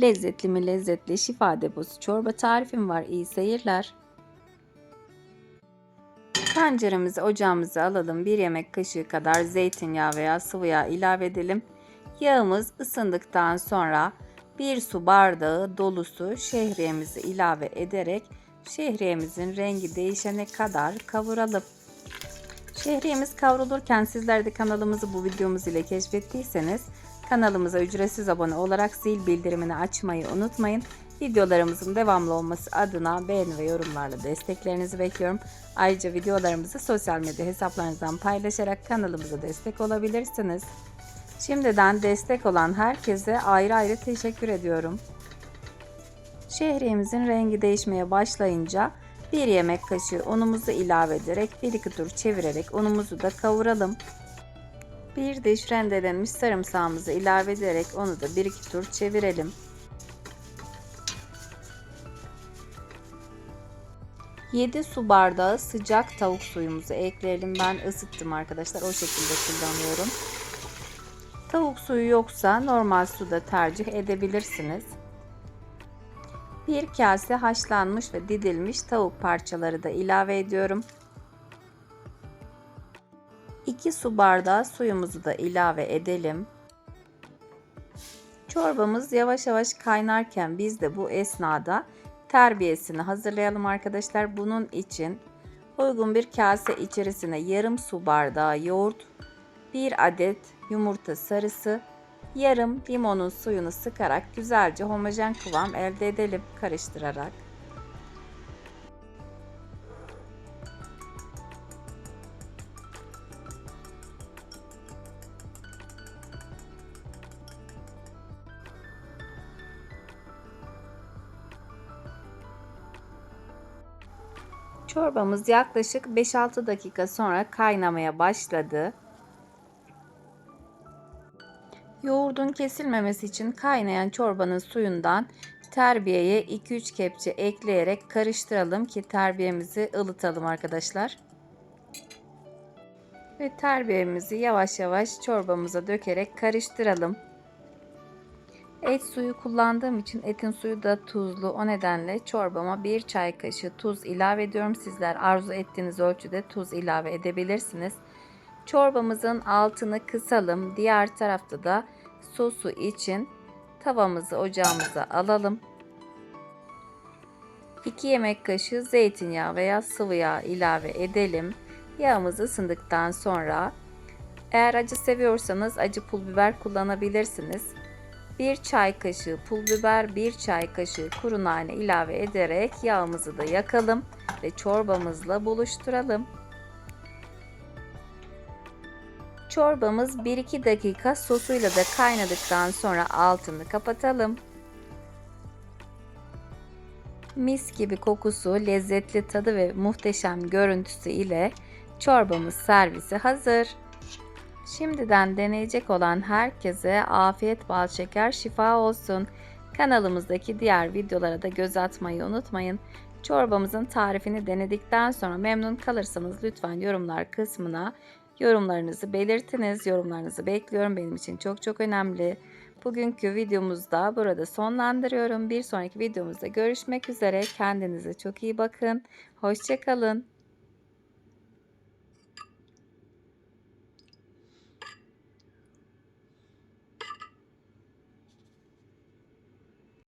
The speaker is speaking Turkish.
Lezzetli mi lezzetli şifa deposu çorba tarifim var. İyi seyirler. Tenceremizi ocağımıza alalım. Bir yemek kaşığı kadar zeytinyağı veya sıvı yağ ilave edelim. Yağımız ısındıktan sonra bir su bardağı dolusu şehriyemizi ilave ederek şehriyemizin rengi değişene kadar kavuralım. Şehriyemiz kavrulurken sizler de kanalımızı bu videomuz ile keşfettiyseniz kanalımıza ücretsiz abone olarak zil bildirimini açmayı unutmayın. Videolarımızın devamlı olması adına beğeni ve yorumlarla desteklerinizi bekliyorum. Ayrıca videolarımızı sosyal medya hesaplarınızdan paylaşarak kanalımıza destek olabilirsiniz. Şimdiden destek olan herkese ayrı ayrı teşekkür ediyorum. Şehriyemizin rengi değişmeye başlayınca bir yemek kaşığı unumuzu ilave ederek bir iki tur çevirerek unumuzu da kavuralım. Bir diş rendelenmiş sarımsağımızı ilave ederek onu da bir iki tur çevirelim. Yedi su bardağı sıcak tavuk suyumuzu ekleyelim. Ben ısıttım arkadaşlar. O şekilde kullanıyorum. Tavuk suyu yoksa normal suda tercih edebilirsiniz. Bir kase haşlanmış ve didilmiş tavuk parçaları da ilave ediyorum. 2 su bardağı suyumuzu da ilave edelim. Çorbamız yavaş yavaş kaynarken biz de bu esnada terbiyesini hazırlayalım arkadaşlar. Bunun için uygun bir kase içerisine yarım su bardağı yoğurt, bir adet yumurta sarısı, yarım limonun suyunu sıkarak güzelce homojen kıvam elde edelim karıştırarak. Çorbamız yaklaşık 5-6 dakika sonra kaynamaya başladı. Yoğurdun kesilmemesi için kaynayan çorbanın suyundan terbiyeye 2-3 kepçe ekleyerek karıştıralım ki terbiyemizi ılıtalım arkadaşlar. Ve terbiyemizi yavaş yavaş çorbamıza dökerek karıştıralım. Et suyu kullandığım için etin suyu da tuzlu. O nedenle çorbama bir çay kaşığı tuz ilave ediyorum. Sizler arzu ettiğiniz ölçüde tuz ilave edebilirsiniz. Çorbamızın altını kısalım. Diğer tarafta da sosu için tavamızı ocağımıza alalım. 2 yemek kaşığı zeytinyağı veya sıvı yağ ilave edelim. Yağımız ısındıktan sonra eğer acı seviyorsanız acı pul biber kullanabilirsiniz. 1 çay kaşığı pul biber, 1 çay kaşığı kuru nane ilave ederek yağımızı da yakalım ve çorbamızla buluşturalım. Çorbamız 1-2 dakika sosuyla da kaynadıktan sonra altını kapatalım. Mis gibi kokusu, lezzetli tadı ve muhteşem görüntüsü ile çorbamız servise hazır. Şimdiden deneyecek olan herkese afiyet bal şeker şifa olsun. Kanalımızdaki diğer videolara da göz atmayı unutmayın. Çorbamızın tarifini denedikten sonra memnun kalırsanız lütfen yorumlar kısmına yorumlarınızı belirtiniz. Yorumlarınızı bekliyorum. Benim için çok çok önemli. Bugünkü videomuzda burada sonlandırıyorum. Bir sonraki videomuzda görüşmek üzere. Kendinize çok iyi bakın. Hoşçakalın.